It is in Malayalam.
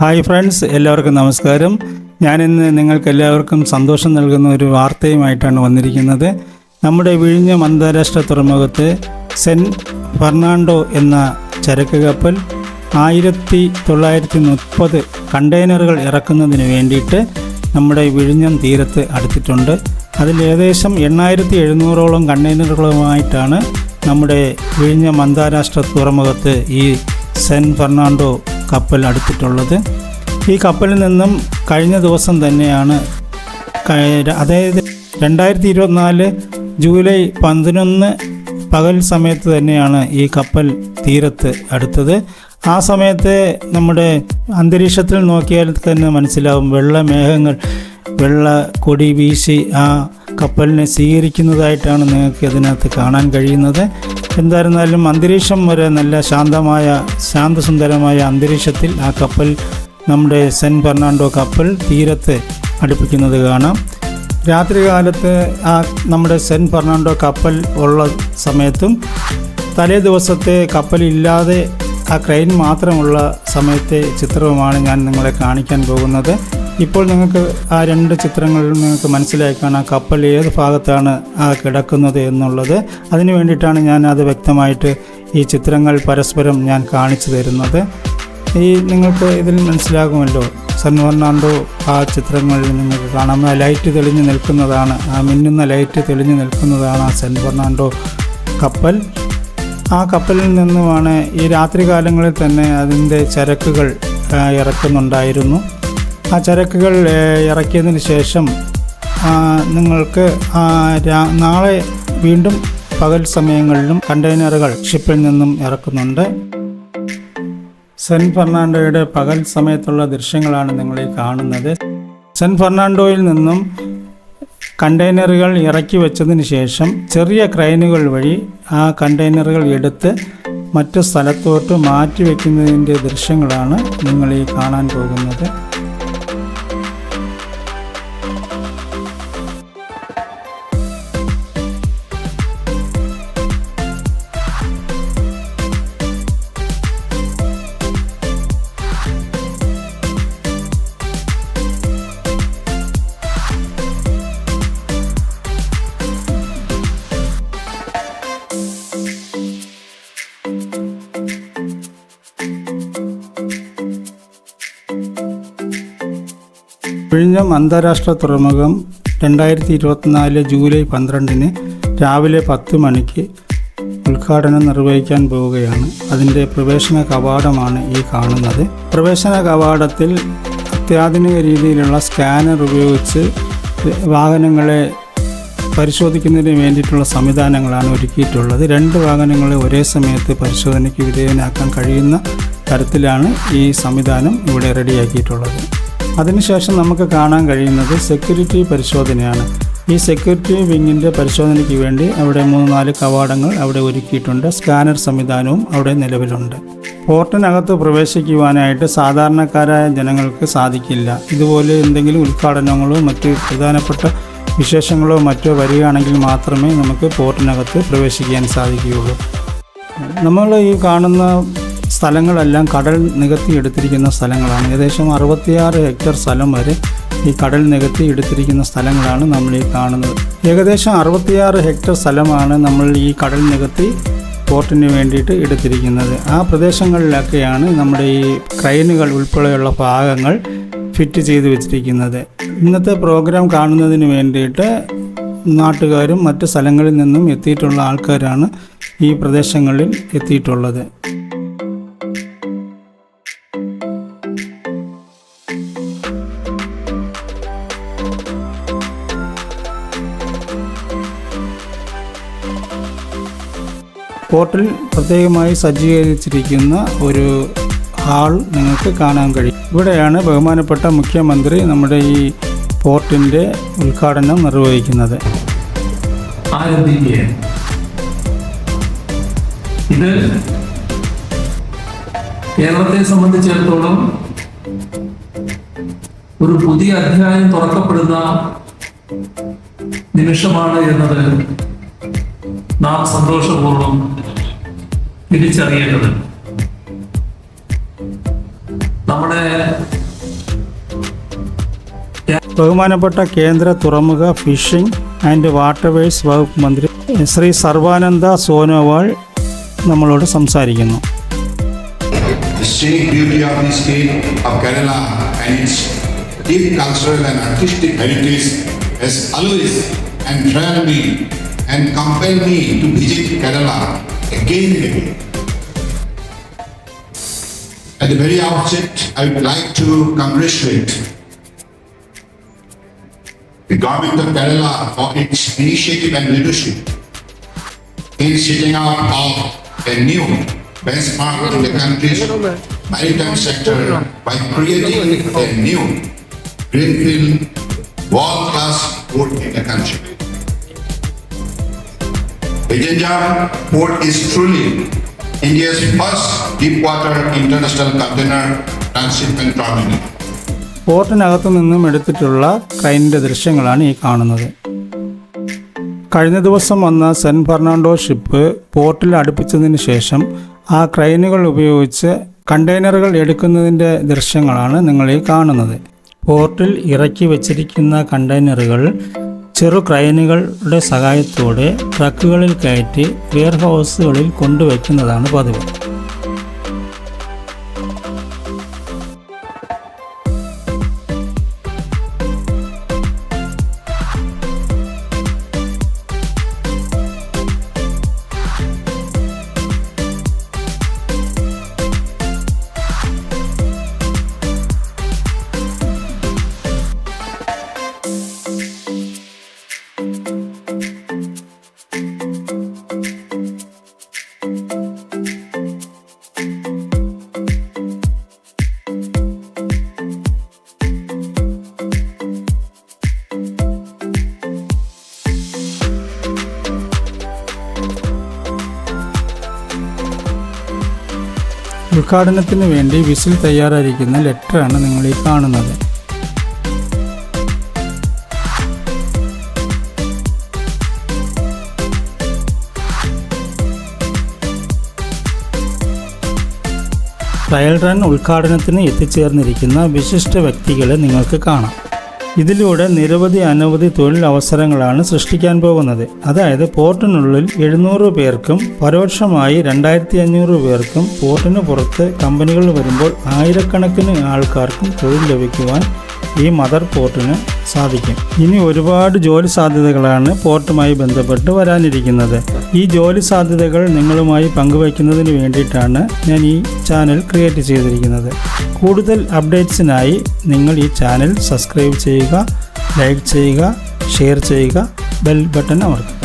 ഹായ് ഫ്രണ്ട്സ് എല്ലാവർക്കും നമസ്കാരം. ഞാനിന്ന് നിങ്ങൾക്ക് എല്ലാവർക്കും സന്തോഷം നൽകുന്ന ഒരു വാർത്തയുമായിട്ടാണ് വന്നിരിക്കുന്നത്. നമ്മുടെ വിഴിഞ്ഞം അന്താരാഷ്ട്ര തുറമുഖത്ത് സെന്റ് ഫെർണാണ്ടോ എന്ന ചരക്ക് കപ്പൽ ആയിരത്തി തൊള്ളായിരത്തി മുപ്പത് കണ്ടെയ്നറുകൾ ഇറക്കുന്നതിന് വേണ്ടിയിട്ട് നമ്മുടെ വിഴിഞ്ഞം തീരത്ത് അടുത്തിട്ടുണ്ട്. അതിൽ ഏകദേശം എണ്ണായിരത്തി എഴുന്നൂറോളം കണ്ടെയ്നറുകളുമായിട്ടാണ് നമ്മുടെ വിഴിഞ്ഞം അന്താരാഷ്ട്ര തുറമുഖത്ത് ഈ സെൻ ഫെർണാണ്ടോ കപ്പൽ അടുത്തിട്ടുള്ളത്. ഈ കപ്പലിൽ നിന്നും കഴിഞ്ഞ ദിവസം തന്നെയാണ് അതായത് രണ്ടായിരത്തി ഇരുപത്തിനാല് ജൂലൈ പതിനൊന്ന് പകൽ സമയത്ത് തന്നെയാണ് ഈ കപ്പൽ തീരത്ത് അടുത്തത്. ആ സമയത്ത് നമ്മുടെ അന്തരീക്ഷത്തിൽ നോക്കിയാൽ തന്നെ മനസ്സിലാവും വെള്ളമേഘങ്ങൾ വെള്ള കൊടി വീശി ആ കപ്പലിനെ സ്വീകരിക്കുന്നതായിട്ടാണ് നിങ്ങൾക്ക് ഇതിനകത്ത് കാണാൻ കഴിയുന്നത്. എന്തായിരുന്നാലും അന്തരീക്ഷം വരെ നല്ല ശാന്തമായ ശാന്തസുന്ദരമായ അന്തരീക്ഷത്തിൽ ആ കപ്പൽ നമ്മുടെ സെൻ ഫെർണാണ്ടോ കപ്പൽ തീരത്ത് അടുപ്പിക്കുന്നത് കാണാം. രാത്രികാലത്ത് ആ നമ്മുടെ സെൻ ഫെർണാണ്ടോ കപ്പൽ ഉള്ള സമയത്തും തലേ ദിവസത്തെ കപ്പലില്ലാതെ ആ ക്രെയിൻ മാത്രമുള്ള സമയത്തെ ചിത്രവുമാണ് ഞാൻ നിങ്ങളെ കാണിക്കാൻ പോകുന്നത്. ഇപ്പോൾ നിങ്ങൾക്ക് ആ രണ്ട് ചിത്രങ്ങളിലും നിങ്ങൾക്ക് മനസ്സിലായി ആ കപ്പൽ ഏത് ഭാഗത്താണ് ആ കിടക്കുന്നത് എന്നുള്ളത്. അതിന് വേണ്ടിയിട്ടാണ് ഞാൻ അത് വ്യക്തമായിട്ട് ഈ ചിത്രങ്ങൾ പരസ്പരം ഞാൻ കാണിച്ചു തരുന്നത്. ഈ നിങ്ങൾക്ക് ഇതിൽ മനസ്സിലാകുമല്ലോ സൺ ഫെർണാണ്ടോ ആ ചിത്രങ്ങളിൽ നിങ്ങൾക്ക് കാണാം. ആ ലൈറ്റ് തെളിഞ്ഞു നിൽക്കുന്നതാണ് ആ മിന്നുന്ന ലൈറ്റ് തെളിഞ്ഞു നിൽക്കുന്നതാണ് ആ സെൻ ഫെർണാണ്ടോ കപ്പൽ. ആ കപ്പലിൽ നിന്നുമാണ് ഈ രാത്രി കാലങ്ങളിൽ തന്നെ അതിന്റെ ചരക്കുകൾ ഇറക്കുന്നുണ്ടായിരുന്നു. ആ ചരക്കുകൾ ഇറക്കിയതിന് ശേഷം നിങ്ങൾക്ക് നാളെ വീണ്ടും പകൽ സമയങ്ങളിലും കണ്ടെയ്നറുകൾ ഷിപ്പിൽ നിന്നും ഇറക്കുന്നുണ്ട്. സെൻ ഫെർണാണ്ടോയുടെ പകൽ സമയത്തുള്ള ദൃശ്യങ്ങളാണ് നിങ്ങൾ ഈ കാണുന്നത്. സെൻ ഫെർണാണ്ടോയിൽ നിന്നും കണ്ടെയ്നറുകൾ ഇറക്കി വെച്ചതിന് ശേഷം ചെറിയ ക്രൈനുകൾ വഴി ആ കണ്ടെയ്നറുകൾ എടുത്ത് മറ്റു സ്ഥലത്തോട്ട് മാറ്റി വയ്ക്കുന്നതിന്റെ ദൃശ്യങ്ങളാണ് നിങ്ങൾ ഈ കാണാൻ പോകുന്നത്. വിഴിഞ്ഞം അന്താരാഷ്ട്ര തുറമുഖം രണ്ടായിരത്തി ഇരുപത്തിനാല് ജൂലൈ പന്ത്രണ്ടിന് രാവിലെ പത്ത് മണിക്ക് ഉദ്ഘാടനം നിർവഹിക്കാൻ പോവുകയാണ്. അതിന്റെ പ്രവേശന കവാടമാണ് ഈ കാണുന്നത്. പ്രവേശന കവാടത്തിൽ അത്യാധുനിക രീതിയിലുള്ള സ്കാനർ ഉപയോഗിച്ച് വാഹനങ്ങളെ പരിശോധിക്കുന്നതിന് വേണ്ടിയിട്ടുള്ള സംവിധാനങ്ങളാണ് ഒരുക്കിയിട്ടുള്ളത്. രണ്ട് വാഹനങ്ങളെ ഒരേ സമയത്ത് പരിശോധനയ്ക്ക് വിധേയനാക്കാൻ കഴിയുന്ന തരത്തിലാണ് ഈ സംവിധാനം ഇവിടെ റെഡിയാക്കിയിട്ടുള്ളത്. അതിനുശേഷം നമുക്ക് കാണാൻ കഴിയുന്നത് സെക്യൂരിറ്റി പരിശോധനയാണ്. ഈ സെക്യൂരിറ്റി വിങ്ങിന്റെ പരിശോധനയ്ക്ക് വേണ്ടി അവിടെ മൂന്ന് നാല് കവാടങ്ങൾ അവിടെ ഒരുക്കിയിട്ടുണ്ട്. സ്കാനർ സംവിധാനവും അവിടെ നിലവിലുണ്ട്. പോർട്ടിനകത്ത് പ്രവേശിക്കുവാനായിട്ട് സാധാരണക്കാരായ ജനങ്ങൾക്ക് സാധിക്കില്ല. ഇതുപോലെ എന്തെങ്കിലും ഉദ്ഘാടനങ്ങളോ മറ്റ് പ്രധാനപ്പെട്ട വിശേഷങ്ങളോ മറ്റോ വരികയാണെങ്കിൽ മാത്രമേ നമുക്ക് പോർട്ടിനകത്ത് പ്രവേശിക്കാൻ സാധിക്കുകയുള്ളൂ. നമ്മൾ ഈ കാണുന്ന സ്ഥലങ്ങളെല്ലാം കടൽ നികത്തി എടുത്തിരിക്കുന്ന സ്ഥലങ്ങളാണ്. ഏകദേശം അറുപത്തിയാറ് ഹെക്ടർ സ്ഥലം വരെ ഈ കടൽ നികത്തി എടുത്തിരിക്കുന്ന സ്ഥലങ്ങളാണ് നമ്മൾ ഈ കാണുന്നത്. ഏകദേശം അറുപത്തിയാറ് ഹെക്ടർ സ്ഥലമാണ് നമ്മൾ ഈ കടൽ നികത്തി പോർട്ടിന് വേണ്ടിയിട്ട് എടുത്തിരിക്കുന്നത്. ആ പ്രദേശങ്ങളിലൊക്കെയാണ് നമ്മുടെ ഈ ക്രൈനുകൾ ഉൾപ്പെടെയുള്ള ഭാഗങ്ങൾ ഫിറ്റ് ചെയ്ത് വെച്ചിരിക്കുന്നത്. ഇന്നത്തെ പ്രോഗ്രാം കാണുന്നതിന് വേണ്ടിയിട്ട് നാട്ടുകാരും മറ്റ് സ്ഥലങ്ങളിൽ നിന്നും എത്തിയിട്ടുള്ള ആൾക്കാരാണ് ഈ പ്രദേശങ്ങളിൽ എത്തിയിട്ടുള്ളത്. പോർട്ടിൽ പ്രത്യേകമായി സജ്ജീകരിച്ചിരിക്കുന്ന ഒരു ഹാൾ നിങ്ങൾക്ക് കാണാൻ കഴിയും. ഇവിടെയാണ് ബഹുമാനപ്പെട്ട മുഖ്യമന്ത്രി നമ്മുടെ ഈ പോർട്ടിന്റെ ഉദ്ഘാടനം നിർവഹിക്കുന്നത്. ഇത് കേരളത്തെ സംബന്ധിച്ചിടത്തോളം ഒരു പുതിയ അധ്യായം തുറക്കപ്പെടുന്ന നിമിഷമാണ് എന്നത് നാം സന്തോഷപൂർവം തിരിച്ചറിയേണ്ടത് നമ്മുടെ ബഹുമാനപ്പെട്ട കേന്ദ്ര തുറമുഖ ഫിഷിംഗ് ആൻഡ് വാട്ടർവേസ് വകുപ്പ് മന്ത്രി ശ്രീ സർവാനന്ദ സോനോവാൾ നമ്മളോട് സംസാരിക്കുന്നു. And compelled me to visit Kerala again and again. At the very outset, I would like to congratulate the government of Kerala for its initiative and leadership in setting up of a new benchmark in the country's maritime sector by creating a new greenfield world-class port in the country. Vijayanagara Port is truly India's first deep-water international container transshipment terminal. പോർട്ടിനകത്തു നിന്നും എടുത്തിട്ടുള്ള ക്രൈനിന്റെ ദൃശ്യങ്ങളാണ് ഈ കാണുന്നത് കഴിഞ്ഞ ദിവസം വന്ന സെൻ ഫെർണാണ്ടോ ഷിപ്പ് പോർട്ടിൽ അടുപ്പിച്ചതിന് ശേഷം ആ ക്രൈനുകൾ ഉപയോഗിച്ച് കണ്ടെയ്നറുകൾ എടുക്കുന്നതിന്റെ ദൃശ്യങ്ങളാണ് നിങ്ങൾ ഈ കാണുന്നത് പോർട്ടിൽ ഇറക്കി വച്ചിരിക്കുന്ന കണ്ടെയ്നറുകൾ ചെറു ക്രൈനുകളുടെ സഹായത്തോടെ ട്രക്കുകളിൽ കയറ്റി വെയർ ഹൗസുകളിൽ കൊണ്ടുവയ്ക്കുന്നതാണ് പതിവ്. ഉദ്ഘാടനത്തിന് വേണ്ടി വിസിൽ തയ്യാറായിരിക്കുന്ന ലെറ്ററാണ് നിങ്ങൾ ഈ കാണുന്നത്. ട്രയൽ റൺ ഉദ്ഘാടനത്തിന് എത്തിച്ചേർന്നിരിക്കുന്ന വിശിഷ്ട വ്യക്തികളെ നിങ്ങൾക്ക് കാണാം. ഇതിലൂടെ നിരവധി അനവധി തൊഴിൽ അവസരങ്ങളാണ് സൃഷ്ടിക്കാൻ പോകുന്നത്. അതായത് പോർട്ടിനുള്ളിൽ എഴുന്നൂറ് പേർക്കും പരോക്ഷമായി രണ്ടായിരത്തി അഞ്ഞൂറ് പേർക്കും പോർട്ടിന് പുറത്ത് കമ്പനികൾ വരുമ്പോൾ ആയിരക്കണക്കിന് ആൾക്കാർക്കും തൊഴിൽ ലഭിക്കുവാൻ ഈ മദർ പോർട്ടിന് സാധിക്കും. ഇനി ഒരുപാട് ജോലി സാധ്യതകളാണ് പോർട്ടുമായി ബന്ധപ്പെട്ട് വരാനിരിക്കുന്നത്. ഈ ജോലി സാധ്യതകൾ നിങ്ങളുമായി പങ്കുവയ്ക്കുന്നതിന് വേണ്ടിയിട്ടാണ് ഞാൻ ഈ ചാനൽ ക്രിയേറ്റ് ചെയ്തിരിക്കുന്നത്. കൂടുതൽ അപ്ഡേറ്റ്സിനായി നിങ്ങൾ ഈ ചാനൽ സബ്സ്ക്രൈബ് ചെയ്യുക ലൈക്ക് ചെയ്യുക ഷെയർ ചെയ്യുക ബെൽ ബട്ടൺ അമർത്തുക.